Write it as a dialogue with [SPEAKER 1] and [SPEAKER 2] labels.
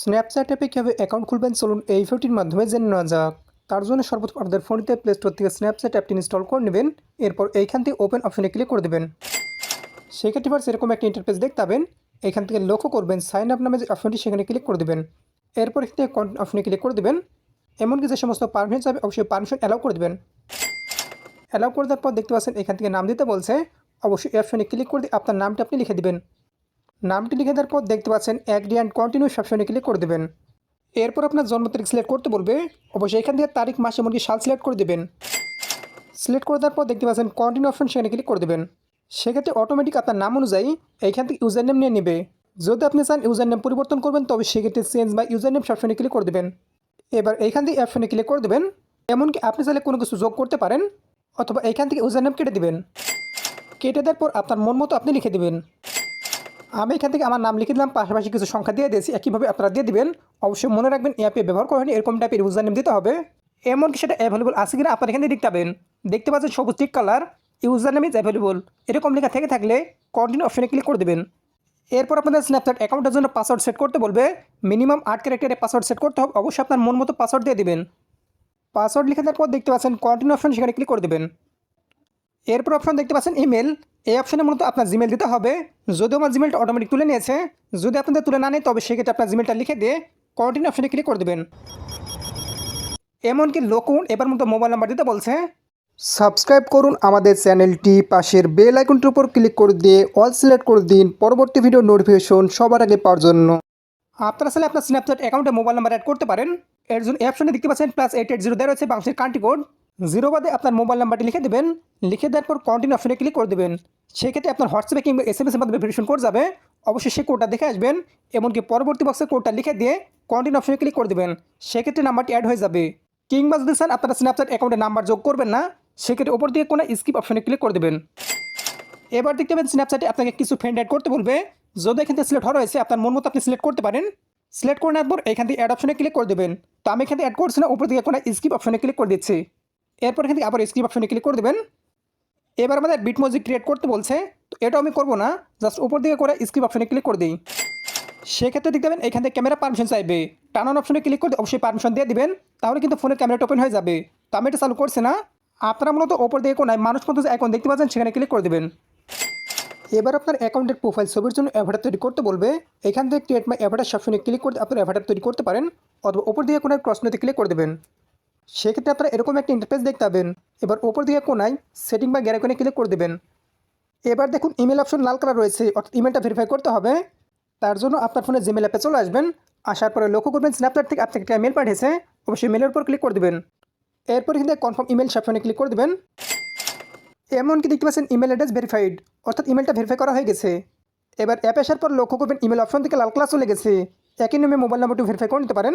[SPEAKER 1] Snapchat অ্যাপে কীভাবে account খুলবেন? চলুন এই ভিডিওটির মাধ্যমে জেনে নেওয়া যাক। তার জন্য সর্বপ্রথম আপনাদের ফোনটিতে প্লে স্টোর থেকে স্ন্যাপচ্যাট অ্যাপটি ইনস্টল করে নেবেন। এরপর এইখান থেকে ওপেন অপশনে ক্লিক করে দেবেন। সেক্ষেত্রে ফার্স্ট এরকম একটা ইন্টারফেস দেখতে পাবেন। এখান থেকে লক্ষ্য করবেন সাইন আপ নামে যে অপশনটি সেখানে ক্লিক করে দেবেন। এরপর এখান থেকে অপশনে ক্লিক করে দেবেন। এমনকি যে সমস্ত পারমিশন চাবে অবশ্যই পারমিশন অ্যালাউ করে দেবেন। অ্যালাউ করে দেওয়ার পর দেখতে পাচ্ছেন এখান থেকে নাম দিতে বলছে। অবশ্যই অপশনে ক্লিক করে দিয়ে আপনার নামটি আপনি লিখে দিবেন। নামটি লিখে দেওয়ার পর দেখতে পাচ্ছেন অ্যাগ্রি অ্যান্ড কন্টিনিউ অপশনে ক্লিক করে দেবেন। এরপর আপনার জন্ম তারিখ সিলেক্ট করতে বলবে, অবশ্যই এখান থেকে তারিখ, মাস এমনকি সাল সিলেক্ট করে দেবেন। সিলেক্ট করে দেওয়ার পর দেখতে পাচ্ছেন কন্টিনিউ অপশন সেখানে ক্লিক করে দেবেন। সেক্ষেত্রে অটোমেটিক আপনার নাম অনুযায়ী এইখান থেকে ইউজার নেম নিয়ে নেবে। যদি আপনি চান ইউজার নেম পরিবর্তন করবেন, তবে সেক্ষেত্রে চেঞ্জ বা ইউজার নেম অপশনে ক্লিক করে দেবেন। এবার এইখান থেকে অপশনে ক্লিক করে দেবেন, এমনকি আপনি চাইলে কোনো কিছু যোগ করতে পারেন, অথবা এইখান থেকে ইউজার নেম কেটে দেবেন। কেটে দেওয়ার পর আপনার মন মতো আপনি লিখে দেবেন। আমি এখান থেকে আমার নাম লিখে দিলাম, পাশাপাশি কিছু সংখ্যা দিয়ে দিয়েছি। একইভাবে আপনারা দিয়ে দিবেন। অবশ্যই মনে রাখবেন অ্যাপে ব্যবহার করেন, এরকম টাইপের ইউজার নেম দিতে হবে। এমনকি সেটা অ্যাভেলেবল আছে কিনা আপনার এখানে দেখতে পাবেন। দেখতে পাচ্ছেন সবুজ tick colour user name is available এরকম লেখা থেকে থাকলে কন্টিনিউ অপশনে ক্লিক করে দেবেন। এরপর আপনাদের স্ন্যাপচ্যাট অ্যাকাউন্টের জন্য পাসওয়ার্ড সেট করতে বলবে। মিনিমাম আট ক্যারেক্টারে পাসওয়ার্ড সেট করতে হবে, অবশ্যই আপনার মন মতো পাসওয়ার্ড দিয়ে দেবেন। পাসওয়ার্ড লিখে দেওয়ার পর দেখতে পাচ্ছেন কন্টিনিউ অপশন সেখানে ক্লিক করে দেবেন। এরপর অপশন দেখতে পাচ্ছেন ইমেল এই অপশনে মূলত আপনার জিমেল দিতে হবে। যদিও আমার জিমেলটা অটোমেটিক তুলে নিয়েছে, যদি আপনাদের তুলে না নেয়, তবে সেক্ষেত্রে আপনার জিমেলটা লিখে দিয়ে কন্টিনিউ অপশনে ক্লিক করে দেবেন। এমনকি লোকুন এবার মতো মোবাইল নাম্বার দিতে বলছে। সাবস্ক্রাইব করুন আমাদের চ্যানেলটি, পাশের বেল আইকনটির উপর ক্লিক করে দিয়ে অল সিলেক্ট করে দিন, পরবর্তী ভিডিও নোটিফিকেশন সবার আগে পাওয়ার জন্য। আপনারা চাইলে আপনার স্ন্যাপচ্যাট অ্যাকাউন্টে মোবাইল নাম্বার অ্যাড করতে পারেন। এর জন্য অপশনে দেখতে পাচ্ছেন প্লাস এইট এইট জিরো দেওয়া রয়েছে বাংলাদেশের কান্ট্রি কোড জিরো বাদে আপনার মোবাইল নাম্বারটি লিখে দেবেন। লিখে দেওয়ার পর কন্টিনিউ অপশনে ক্লিক করে দেবেন। সেক্ষেত্রে আপনার হোয়াটসঅ্যাপে কিংবা এস এম এসের মাধ্যমে ভেরিফিকেশন কোড যাবে। অবশ্যই সেই কোডটা দেখে আসবেন। এমনকি পরবর্তী বক্সে কোডটা লিখে দিয়ে কন্টিনিউ অপশনে ক্লিক করে দেবেন। সেক্ষেত্রে নাম্বারটি অ্যাড হয়ে যাবে। কিংবা যদি চান আপনারা স্ন্যাপচ্যাট অ্যাকাউন্টে নাম্বার যোগ করবেন না, সেক্ষেত্রে ওপর দিয়ে কোনো স্কিপ অপশনে ক্লিক করে দেবেন। এবার দেখতে পাবেন স্ন্যাপচ্যাটে আপনাকে কিছু ফ্রেন্ড অ্যাড করতে বলবে। যদি এখান থেকে সিলেক্ট হওয়া রয়েছে আপনার মন মতো আপনি সিলেক্ট করতে পারেন। সিলেক্ট করে নেওয়ার পর এখান থেকে অ্যাড অপশনে ক্লিক করে দেবেন। তো আমি এখান থেকে অ্যাড করছি না, উপর দিকে কোনো স্কিপ অপশনে ক্লিক করে দিচ্ছি। এরপর এখান থেকে আবার স্কিপ অপশনে ক্লিক করে দেবেন। এবার আমাদের বিট মিউজিক ক্রিয়েট করতে বলছে, তো এটাও আমি করব না জাস্ট উপর দিকে করে স্কিপ অপশনে ক্লিক করে দিই। সেক্ষেত্রে দেখতে পাবেন এখান থেকে ক্যামেরা পারমিশন চাইবে। টানান অপশনে ক্লিক করে অবশ্যই পারমিশন দিয়ে দিবেন, তাহলে কিন্তু ফোনের ক্যামেরাটা ওপেন হয়ে যাবে। তো আমি এটা চালু করছি না। আপনারা মূলত ওপর দিকে কোনায় মানুষ মতো যে অ্যাকাউন্ট দেখতে পাচ্ছেন, সেখানে ক্লিক করে দেবেন। এবার আপনার অ্যাকাউন্টের প্রোফাইল ছবির জন্য অ্যাভাটার তৈরি করতে বলবে। এখান থেকে ক্রিয়েট মাই অ্যাভাটার সবসময় ক্লিক করে আপনার অ্যাভাটার তৈরি করতে পারেন, অথবা ওপর দিকে কোনায় ক্রসনোতে ক্লিক করে দেবেন। সেক্ষেত্রে আপনারা এরকম একটা ইন্টারফেস দেখতে পাবেন। এবার ওপর দিকে কোনায় সেটিং বা গ্যারাকনে ক্লিক করে দেবেন। এবার দেখুন ইমেল অপশন লাল কালার রয়েছে, অর্থাৎ ইমেলটা ভেরিফাই করতে হবে। তার জন্য আপনার ফোনে জিমেল অ্যাপে চলে আসবেন। আসার পরে লক্ষ্য করবেন স্ন্যাপচ্যাট থেকে আপনাকে একটা মেল পাঠিয়েছে। অবশ্যই মেলের উপর ক্লিক করে দেবেন। এরপর কিন্তু কনফার্ম ইমেল সেকশনে ক্লিক করে দেবেন। এমনকি দেখতে পাচ্ছেন ইমেল অ্যাড্রেস ভেরিফাইড অর্থাৎ ইমেলটা ভেরিফাই করা হয়ে গেছে। এবার অ্যাপ আসার পর লক্ষ্য করবেন ইমেল অপশন থেকে লাল ক্লাস চলে গেছে। একই নামে মোবাইল নাম্বারটি ভেরিফাই করে নিতে পারেন।